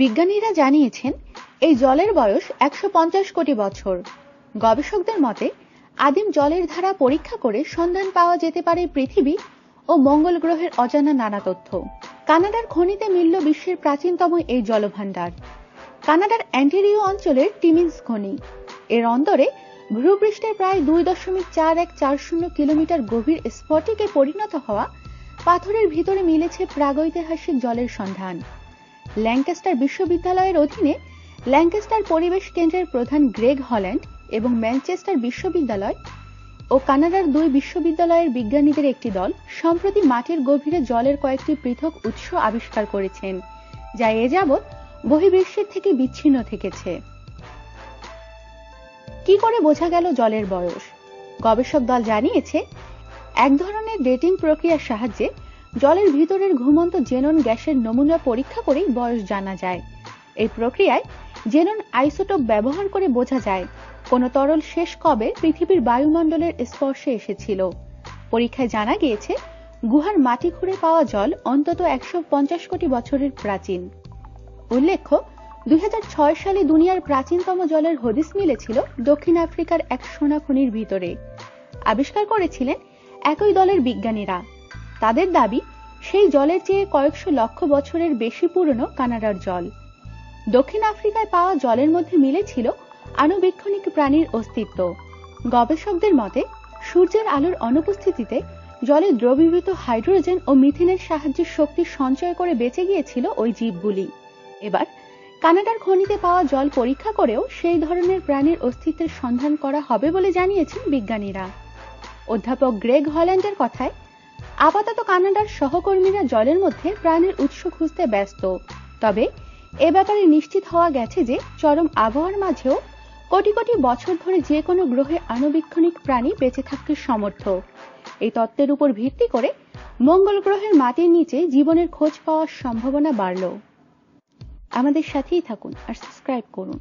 বিজ্ঞানীরা জানিয়েছেন, এই জলের বয়স একশো পঞ্চাশ কোটি বছর। গবেষকদের মতে, আদিম জলের ধারা পরীক্ষা করে সন্ধান পাওয়া যেতে পারে পৃথিবী ও মঙ্গল গ্রহের অজানা নানা তথ্য। কানাডার খনিতে মিলল বিশ্বের প্রাচীনতম এই জলভাণ্ডার। কানাডার অ্যান্টেরিও অঞ্চলের টিমিন্স খনি। এর অন্তরে ভূপৃষ্ঠের প্রায় দুই দশমিক চার এক চার শূন্য কিলোমিটার গভীর স্ফটিকে পরিণত হওয়া পাথরের ভিতরে মিলেছে প্রাগৈতিহাসিক জলের সন্ধান। ল্যাঙ্কাস্টার বিশ্ববিদ্যালয়ের অধীনে ল্যাঙ্কাস্টার পরিবেশ কেন্দ্রের প্রধান গ্রেগ হল্যান্ড এবং ম্যানচেস্টার বিশ্ববিদ্যালয় ও কানাডার দুই বিশ্ববিদ্যালয়ের বিজ্ঞানীদের একটি দল সম্প্রতি মাটির গভীরে জলের কয়েকটি পৃথক উৎস আবিষ্কার করেছেন, যা এ যাবৎ বহির্বিশ্বের থেকে বিচ্ছিন্ন থেকেছে। কি করে বোঝা গেল জলের বয়স? গবেষক দল জানিয়েছে, এক ধরনের ডেটিং প্রক্রিয়ার সাহায্যে জলের ভিতরের ঘুমন্ত জেনন গ্যাসের নমুনা পরীক্ষা করেই বয়স জানা যায়। এই প্রক্রিয়ায় জেনন আইসোটোপ ব্যবহার করে বোঝা যায়, কোন তরল শেষ কবে পৃথিবীর বায়ুমণ্ডলের স্পর্শে এসেছিল। পরীক্ষায় জানা গিয়েছে, গুহার মাটি খুঁড়ে পাওয়া জল অন্তত একশো পঞ্চাশ কোটি বছরের প্রাচীন। উল্লেখ্য, দুই হাজার ছয় সালে দুনিয়ার প্রাচীনতম জলের হদিস মিলেছিল দক্ষিণ আফ্রিকার এক সোনা খনির ভিতরে। আবিষ্কার করেছিলেন একই দলের বিজ্ঞানীরা। তাদের দাবি, সেই জলের চেয়ে কয়েকশো লক্ষ বছরের বেশি পুরনো কানাডার জল। দক্ষিণ আফ্রিকায় পাওয়া জলের মধ্যে মিলেছিল আণুবীক্ষণিক প্রাণীর অস্তিত্ব। গবেষকদের মতে, সূর্যের আলোর অনুপস্থিতিতে জলে দ্রবীভূত হাইড্রোজেন ও মিথেনের সাহায্যে শক্তি সঞ্চয় করে বেঁচে গিয়েছিল ওই জীবগুলি। এবার, কানাডার খনিতে পাওয়া জল পরীক্ষা করেও সেই ধরনের প্রাণীর অস্তিত্বের সন্ধান করা হবে বলে জানিয়েছেন বিজ্ঞানীরা। অধ্যাপক গ্রেগ হল্যান্ডের কথায় আপাতত কানাডার সহকর্মীরা জলের মধ্যে প্রাণের উৎস খুঁজতে ব্যস্ত। তবে এ ব্যাপারে নিশ্চিত হওয়া গেছে যে চরম আবহাওয়ার মাঝেও কোটি কোটি বছর ধরে যে কোনো গ্রহে আণুবীক্ষণিক প্রাণী বেঁচে থাকতে সমর্থ। এই তত্ত্বের উপর ভিত্তি করে মঙ্গল গ্রহের মাটির নিচে জীবনের খোঁজ পাওয়ার সম্ভাবনা বাড়ল। আমাদের সাথেই থাকুন আর সাবস্ক্রাইব করুন।